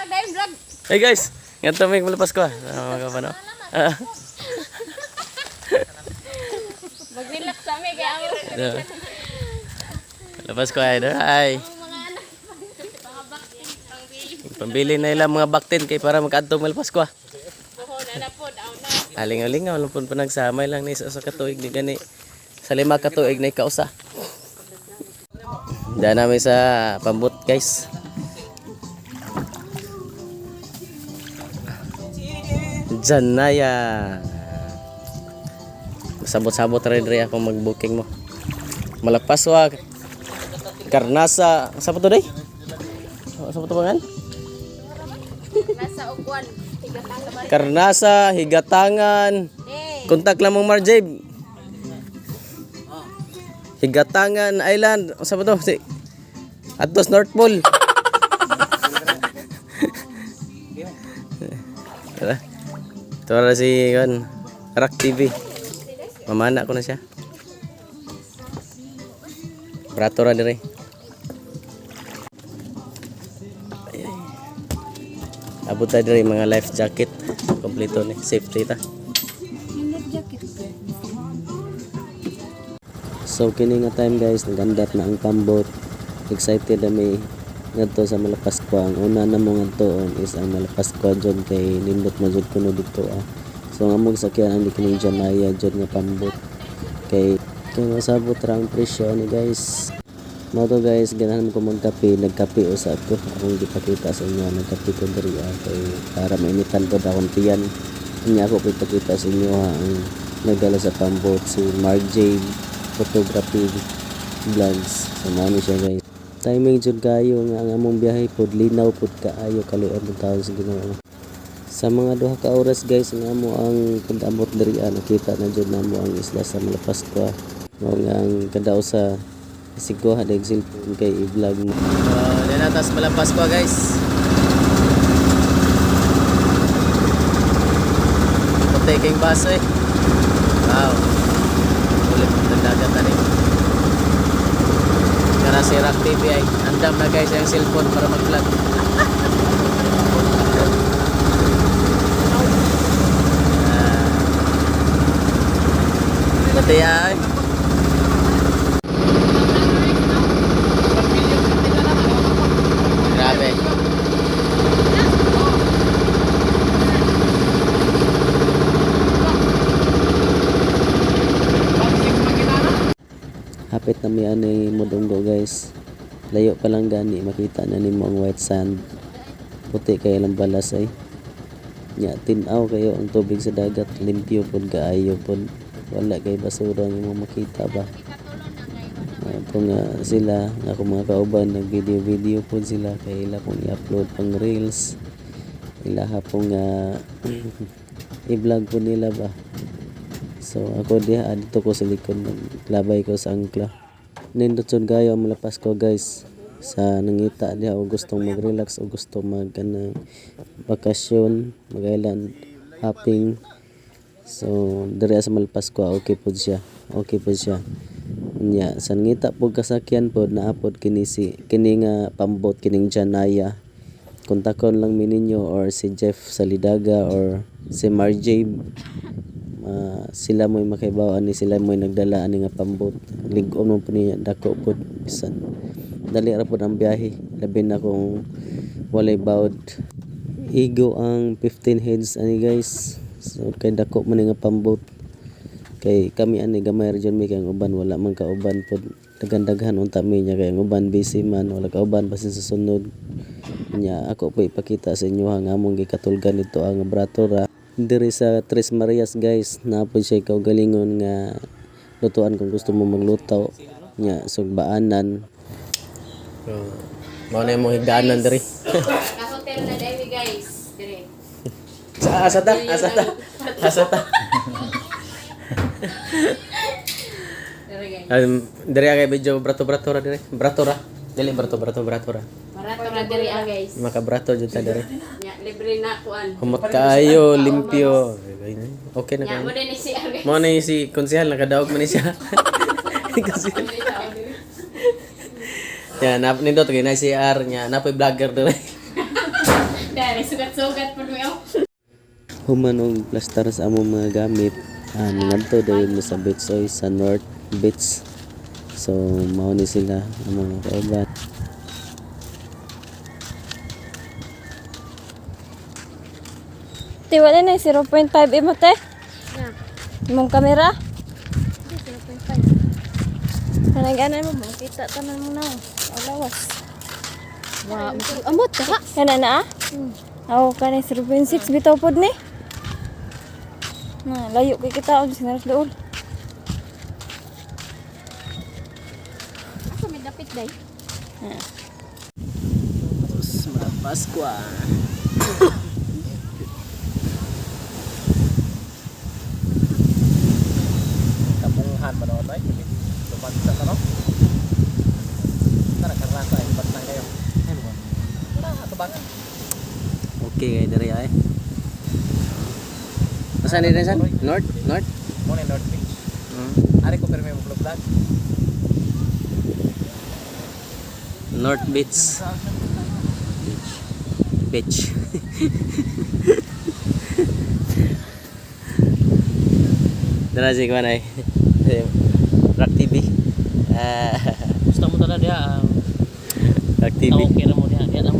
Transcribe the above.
Vlog dahil vlog. Hey guys, ganito may malapas ko ah. Ah, mga kapano. Ah, Mag-relax kami kaya ako. ah. Lapas ko ay bakit. Pang Pambili na ilang mga baktin kay para magkaadto malapas ko ah. na na na. Aling-aling nga, walang po panagsamay lang ni sa, sa katuig ni gani. Sa lima katuig na ikausa. Daan namin sa pambut guys. Janaya. Sabot-sabot rin rin ako mag-booking mo. Malapas wa. Karnasa. Sa to day? Sa to pangan? Nasa ugwan. Higatang ka ba? Karnasa, higatangan. Kontak lang mong Marjib. Higatangan Island. Ano ba to? Si Atos North Pole. Tara. Ito na si kan, Rock TV. Mamana ko na siya. Brato ra dire. Abot tayo dire mga life jacket. Kompleto ni safety ta. So kini nga time guys, nagandat na ang pambot. Excited na may ngadto sa Malapas ko. Ang una na mo ngadtoon is ang Malapas ko dyan kay nindot mo jud kuno dito ah. So ang among sakyan ang kini Janaya jud nga pambot. Kay kay masabot ra presyo ni guys. Mo to guys, ganahan ko magkape, nagkape usab ko. Akong gipakita sa inyo, nagkape ko diri ah, kay para mainitan ko akong tiyan. Kanya ako ipakita sa inyo ha, ang nagdala sa pambot si Mark Jade photography vlogs so mao ni siya guys timing jud kayo nga ang among biyahe pod linaw pod kaayo kaluoy ang tawo sa Ginoo. Sa mga duha ka oras guys nga amo ang pag-amot diri ah, nakita na jud namo ang isla sa Malapas ko mao nga ang kadaw sa sigwa hadeg cellphone kay i-vlog mo. Uh, yan atas Malapas ko guys. Taking bus eh. Wow ulit ng dagat na rin Kara si Rock TV ay andam na guys ang cellphone para mag-vlog Ah. Hapit na mi ani modonggo guys. Layo pa lang gani makita na nimo ang white sand. Puti kay lang balas ay. Nya tinaw kayo ang tubig sa dagat limpyo pod kaayo pod. Wala kay basura nga mo makita ba. Ato nga sila nga ako mga kauban nag video video pod sila kay ila pong i-upload pang reels. Ila hapong nga i-vlog po nila ba. So ako diha adto ko sa likod naglabay ko sa angkla. Nindot jud kayo ang malapas ko guys sa nangita diha o gustong mag-relax o gusto mag kanang bakasyon, mag-island hopping. So diri sa malapas ko okay pod siya. Okay pod siya. Nya sa ngita pod kasakyan pod naapod kini si kini nga pambot kining Janaya. Kontakon lang mi ninyo or si Jeff Salidaga or si Marjay Ah, sila mo'y makaibaw ani sila mo'y nagdala ani nga pambot. Ligom mo po niya dako po bisan. Dali ra po ang biyahe labi na kung walay bawd igo ang 15 heads ani guys. So kay dako man nga pambot. Kay kami ani gamay ra dyan mi kay uban. Wala man ka uban pod daghan-daghan unta mi niya kay uban. Busy man wala ka uban basin sa sunod. Nya ako po ipakita sa inyo ang among gikatulgan nito ang bratora diri sa Tres Marias guys. Napod siya ikaw galingon nga lutuan kung gusto mo magluto nya sugbaanan so mao na imong higdaanan diri. Ka-hotel na dahil guys. Dire. sa asa ta asa ta asa ta. Dire guys. um, diri kay video brato brato ra diri brato ra. Dili brato brato brato ra Barato na dire ah guys. maka brato jud ta diri libre na kuan. humot kaayo limpyo okay na Nya kayo mo din si mo na si konsehal nakadaog man ni siya Konsehal. Yan, nap nindot kay na si R nya, napoy vlogger dere. Dahil sugat-sugat po niyo. Human og plaster sa among mga gamit. Ah, ngadto dayon mo sa beach oy sa North Beach. So mao ni sila ang mga kauban. Te, wala na yung 0.5 imo, te. Yeah. Imong kamera. 0.5. Kanang mo, makita tanan mo na. Alawas. Wow. Amot ka. Kana na, ah? Ako, kanang 0.6 bitaw pod ni. Na, layo kay kita og sinaras dool. Ako may dapit day. Tapos mga Paskwa. Kamunghan mo naman tayo. Lumansa na no? Tara, karasa. Ibat na kayo. Tara, tubangan. Okay kay diri ay. Saan ni san? North? North? Muna North Beach. Hmm. Ari ko pero may vlog. North Beach. Beach. Dara si kuan ay. Rock TV. Ah, Gusto mo talaga dia. Rock TV. Okay na mo dia. Dia na mo ha.